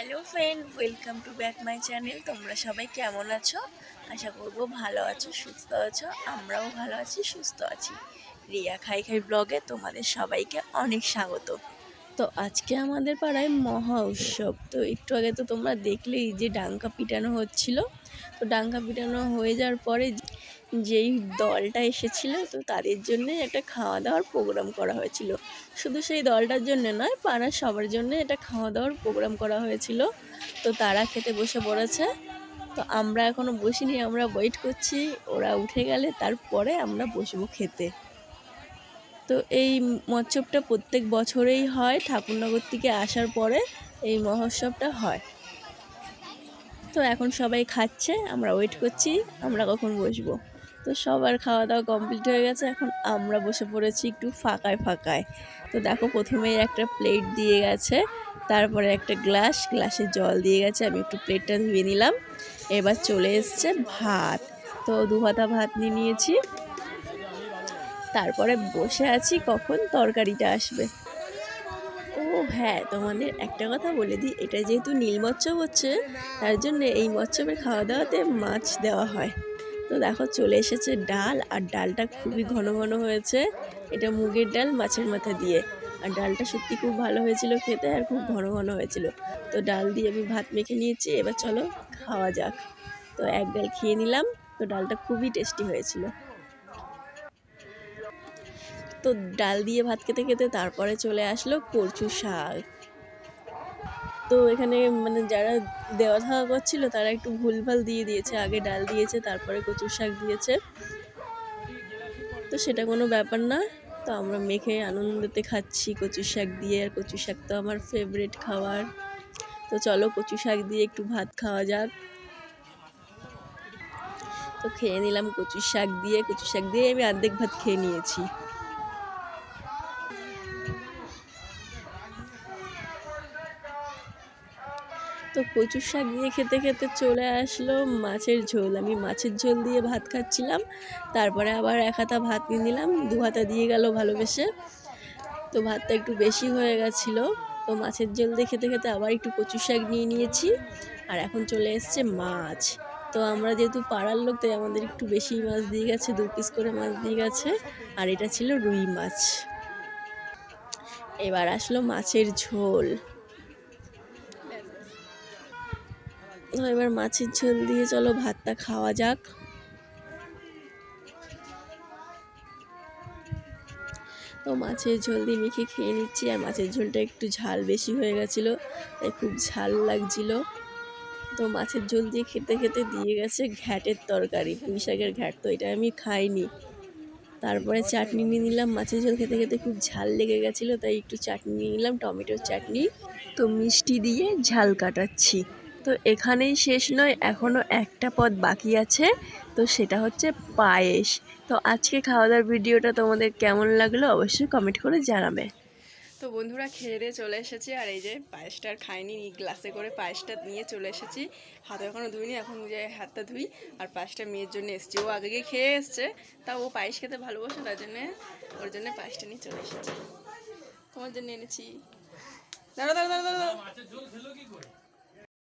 Hello friend, welcome to back my channel. তোমরা সবাই কেমন আছো? আশা করব ভালো আছো, সুস্থ আছো। আমরাও ভালো আছি, সুস্থ আছি। রিয়া খাই খাই ব্লগে তোমাদের সবাইকে অনেক স্বাগত। তো আজকে আমাদের পাড়ায় মহা উৎসব। তো একটু আগে তো তোমরা দেখলেই যে ডাঙ্কা পিটানো হচ্ছিল। তো ডাঙ্কা পিটানো হয়ে যাওয়ার পরে যেই দলটা এসেছিল, তো তাদের জন্য একটা খাওয়া দাওয়ার প্রোগ্রাম করা হয়েছিল। শুধু সেই দলটার জন্য নয় পাড়ার সবার জন্য এটা খাওয়া দাওয়ার প্রোগ্রাম করা হয়েছিল। তো তারা খেতে বসে পড়েছে। তো আমরা এখনও বসিনি, আমরা ওয়েট করছি, ওরা উঠে গেলে তারপরে আমরা বসবো খেতে। তো এই মৎসবটা প্রত্যেক বছরেই হয়, ঠাকুরনগর থেকে আসার পরে এই মহোৎসবটা হয়। তো এখন সবাই খাচ্ছে, আমরা ওয়েট করছি, আমরা কখন বসবো? তো সবার খাওয়া দাওয়া কমপ্লিট হয়ে গেছে। এখন আমরা বসে পড়েছি একটু ফাঁকায় ফাঁকায়। তো দেখো প্রথমেই একটা প্লেট দিয়ে গেছে, তারপরে একটা গ্লাস গ্লাসে জল দিয়ে গেছে, আমি একটু প্লেটটা ধুয়ে নিলাম। এবার চলে এসছে ভাত। তো দু হাতা ভাত নিয়ে নিয়েছি। তারপরে বসে আছি কখন তরকারিটা আসবে। ও হ্যাঁ তোমাদের একটা কথা বলে দিই, এটা যেহেতু নীল মৎসব হচ্ছে, তার জন্য এই মৎসবের খাওয়া দাওয়াতে মাছ দেওয়া হয়। তো দেখো চলে এসেছে ডাল, আর ডালটা খুবই ঘন ঘন হয়েছে। এটা মুগের ডাল মাছের মাথা দিয়ে। আর ডালটা সত্যি খুব ভালো হয়েছিল খেতে আর খুব ঘন ঘন হয়েছিল। তো ডাল দিয়ে আমি ভাত মেখে নিয়েছি, এবার চলো খাওয়া যাক। তো এক ডাল খেয়ে নিলাম, তো ডালটা খুবই টেস্টি হয়েছিল। তো ডাল দিয়ে ভাত খেতে খেতে তারপরে চলে আসলো কচু শাক। তো এখানে মানে যারা দেওয়া থাওয়া করছিল, তারা একটু ভুলভাল দিয়ে দিয়েছে। আগে ডাল দিয়েছে, তারপরে কচু শাক দিয়েছে। তো সেটা কোনো ব্যাপার না। তো আমরা মেখে আনন্দতে খাচ্ছি কচু শাক দিয়ে। আর কচু শাক তো আমার ফেভারিট খাবার। তো চলো কচু শাক দিয়ে একটু ভাত খাওয়া যাক। তো খেয়ে নিলাম কচু শাক দিয়ে। কচু শাক দিয়ে আমি অর্ধেক ভাত খেয়ে নিয়েছি। তো কচুর শাক দিয়ে খেতে খেতে চলে আসলো মাছের ঝোল। আমি মাছের ঝোল দিয়ে ভাত খাচ্ছিলাম, তারপরে আবার এক হাতা ভাত নিয়ে নিলাম, দু হাতা দিয়ে গেল ভালোবেসে। তো ভাতটা একটু বেশি হয়ে গেছিল, তো মাছের ঝোল দিয়ে খেতে খেতে আবার একটু কচু শাক নিয়ে নিয়েছি। আর এখন চলে এসছে মাছ। তো আমরা যেহেতু পাড়ার লোক, তাই আমাদের একটু বেশি মাছ দিয়ে গেছে, দু পিস করে মাছ দিয়ে গেছে। আর এটা ছিল রুই মাছ। এবার আসলো মাছের ঝোল তো এবার মাছের ঝোল দিয়ে চলো ভাতটা খাওয়া যাক। তো মাছের ঝোল দিয়ে মেখে খেয়ে নিচ্ছি, আর মাছের ঝোলটা একটু ঝাল বেশি হয়ে গেছিল, তাই খুব ঝাল লাগছিল। তো মাছের ঝোল দিয়ে খেতে খেতে দিয়ে গেছে ঘ্যাটের তরকারি, পুঁই শাকের ঘ্যাট, তো এটা আমি খাইনি। তারপরে চাটনি নিয়ে নিলাম, মাছের ঝোল খেতে খেতে খুব ঝাল লেগে গেছিল, তাই একটু চাটনি নিয়ে নিলাম, টমেটোর চাটনি। তো মিষ্টি দিয়ে ঝাল কাটাচ্ছি। তো এখানেই শেষ নয় এখনও একটা পদ বাকি আছে তো সেটা হচ্ছে পায়েস। তো আজকে খাওয়া দাওয়ার ভিডিওটা তোমাদের কেমন লাগল অবশ্যই কমেন্ট করে জানাবে। তো বন্ধুরা খেয়ে দিয়ে চলে এসেছি আর এই যে পায়েসটা আর খাইনি নি গ্লাসে করে পায়েসটা নিয়ে চলে এসেছি। হাতে এখনও ধুইনি এখন যে হাতটা ধুই আর পায়েসটা মেয়ের জন্য এসেছি। ও আগে গিয়ে খেয়ে এসছে তা ও পায়েস খেতে ভালোবাসে তার জন্যে ওর জন্য পায়েসটা নিয়ে চলে এসেছি। তোমার জন্য এনেছি। দাঁড়া দাঁড়া দাঁড়া দাঁড়া